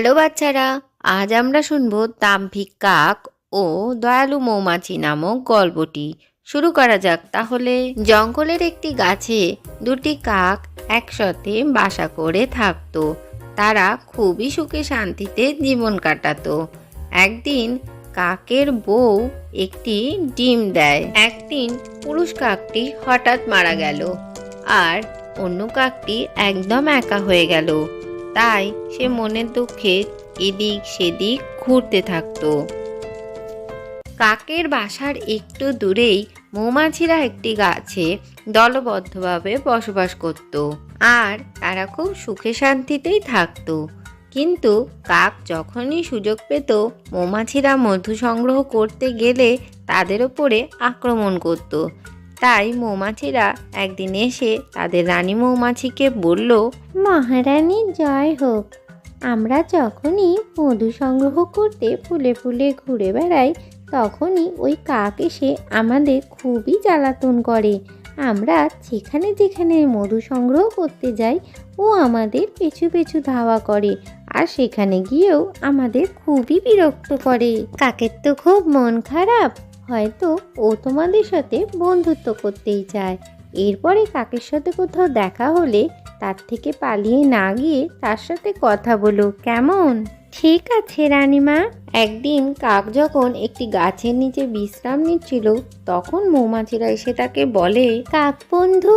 Hello বাচ্চারা, আজ আমরা শুনব দাম্ভিক কাক ও দয়ালু মৌমাছি নামক গল্পটি। শুরু করা যাক তাহলে। জঙ্গলের একটি গাছে দুটি কাক একসাথে বাসা করে থাকতো। তারা খুবই সুখে শান্তিতে জীবন কাটাতো। একদিন কাকের বউ একটি ডিম দেয়। একদিন পুরুষ কাকটি হঠাৎ মারা গেল। আর অন্য কাকটি একদম একা হয়ে গেল। তাই সে মনের দুঃখে এদিক সেদিক ঘুরতে থাকতো। কাকের বাসার একটু দূরেই মৌমাছিরা একটি গাছে দলবদ্ধভাবে বসবাস করত আর তারা খুব সুখে শান্তিতেই থাকতো। কিন্তু কাক যখনই সুযোগ পেত, মৌমাছিরা মধু সংগ্রহ করতে গেলে তাদের ওপরে আক্রমণ করত। তাই মৌমাছিরা একদিন এসে তাদের রানী মৌমাছিকে বলল মহারানী জয় হোক। আমরা যখনই মধু সংগ্রহ করতে ফুলে ফুলে ঘুরে বেড়াই তখনই ওই কাক এসে আমাদের খুবই জ্বালাতন করে। আমরা যেখানে যেখানে মধু সংগ্রহ করতে যাই ও আমাদের পেছু পেছু ধাওয়া করে আর সেখানে গিয়েও আমাদের খুবই বিরক্ত করে। কাকের তো খুব মন খারাপ। হয়তো ও তোমাদের সাথে বন্ধুত্ব করতেই চায়। এরপরে কাকের সাথে কোথাও দেখা হলে তার থেকে পালিয়ে না গিয়ে তার সাথে কথা বলো, কেমন? ঠিক আছে রানীমা। একদিন কাক যখন একটি গাছের নিচে বিশ্রাম নিচ্ছিল, তখন মৌমাছিরা এসে তাকে বলে, কাক বন্ধু,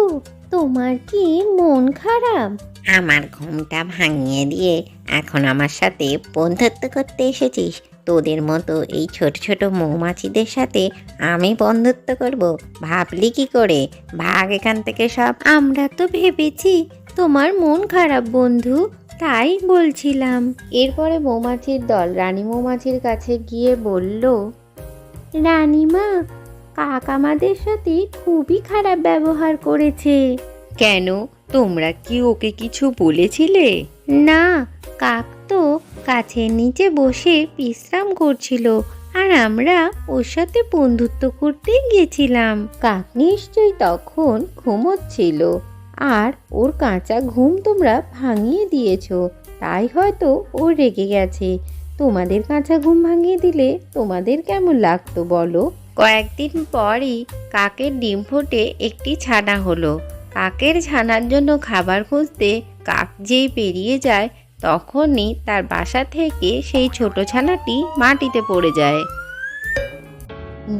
তোমার কি মন খারাপ? আমার ঘুমটা ভাঙিয়ে দিয়ে এখন আমার সাথে বন্ধুত্ব করতে এসেছিস? তোদের মতো এই ছোট ছোট মৌমাছিদের সাথে আমি বন্ধুত্ব করব। ভাবলি কি করে? ভাগ এখান থেকে সব। আমরা তো ভেবেছি তোমার মন খারাপ বন্ধু। তাই বলছিলাম। এরপরে মৌমাছির দল রানী মৌমাছির কাছে গিয়ে বলল রানীমা কাক আমাদের সাথে খুবই খারাপ ব্যবহার করেছে। কেন? তোমরা কি ওকে কিছু বলেছিলে? না গাছের নিচে বসে বিশ্রাম করছিল আর আমরা ওর সাথে বন্ধুত্ব করতে গিয়েছিলাম। কাক নিশ্চয়ই তখন ঘুমোচ্ছিল আর ওর কাঁচা ঘুম তোমরা ভাঙিয়ে দিয়েছ, তাই হয়তো ও রেগে গেছে। তোমাদের কাঁচা ঘুম ভাঙিয়ে দিলে তোমাদের কেমন লাগতো বলো? কয়েকদিন পরই কাকের ডিম ফুটে একটি ছানা হলো। কাকের ছানার জন্য খাবার খুঁজতে কাক যেই পেরিয়ে যায় তখনই তার বাসা থেকে সেই ছোট ছানাটি মাটিতে পড়ে যায়।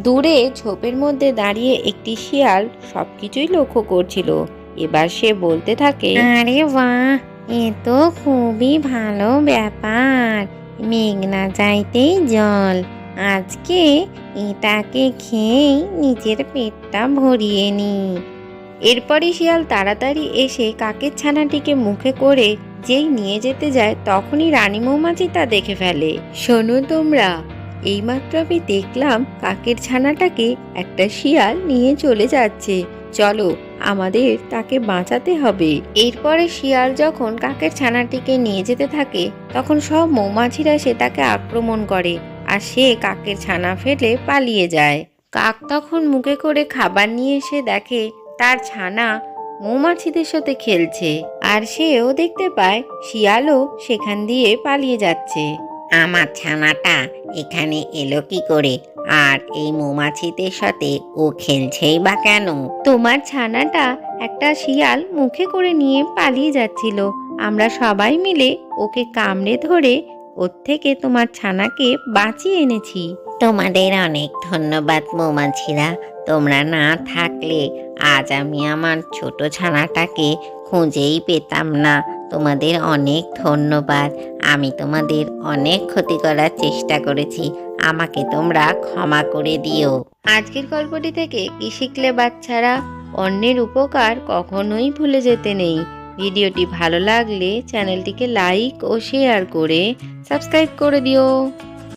দূরে ঝোপের মধ্যে দাঁড়িয়ে একটি শিয়াল সবকিছুই লক্ষ্য করছিল। এবার সে বলতে থাকে আরে বাহ এ তো খুবই ভালো ব্যাপার। মেঘ না যাইতেই জল। আজকে এটাকে খেয়েই নিজের পেটটা ভরিয়ে নি। এরপরই শিয়াল তাড়াতাড়ি এসে কাকের ছানাটিকে মুখে করে যেই নিয়ে যেতে যায়, তখনই রানী মৌমাছি তা দেখে ফেলে। শোনো তোমরা, এইমাত্র আমি দেখলাম কাকের ছানাটাকে একটা শিয়াল নিয়ে চলে যাচ্ছে। চলো, আমাদের তাকে বাঁচাতে হবে। এরপরে শিয়াল যখন কাকের ছানাটিকে নিয়ে যেতে থাকে, তখন সব মৌমাছিরা সে তাকে আক্রমণ করে আর সে কাকের ছানা ফেলে পালিয়ে যায়। কাক তখন মুখে করে খাবার নিয়ে এসে দেখে, তার ছানা মৌমাছিদের সাথে খেলছে আর সেও দেখতে পায় শিয়ালও সেখান দিয়ে পালিয়ে যাচ্ছে। আমার ছানাটা এখানে এলো কি করে? আর এই মৌমাছিদের সাথে ও খেলছেই বা কেন? তোমার ছানাটা একটা শিয়াল মুখে করে নিয়ে পালিয়ে যাচ্ছিল। আমরা সবাই মিলে ওকে কামড়ে ধরে ওর থেকে তোমার ছানাকে বাঁচিয়ে এনেছি। তোমাদের অনেক ধন্যবাদ মৌমাছিরা। তোমরা না থাকলে আজ আমি আমার ছোট ছানাটাকে খুঁজেই পেতাম না। তোমাদের অনেক ধন্যবাদ। আমি তোমাদের অনেক ক্ষতি করার চেষ্টা করেছি। আমাকে তোমরা ক্ষমা করে দিও। আজকের গল্পটি থেকে কি শিখলে বাচ্চারা? অন্যের উপকার কখনোই ভুলে যেতে নেই। ভিডিওটি ভালো লাগলে চ্যানেলটিকে লাইক ও শেয়ার করে সাবস্ক্রাইব করে দিও।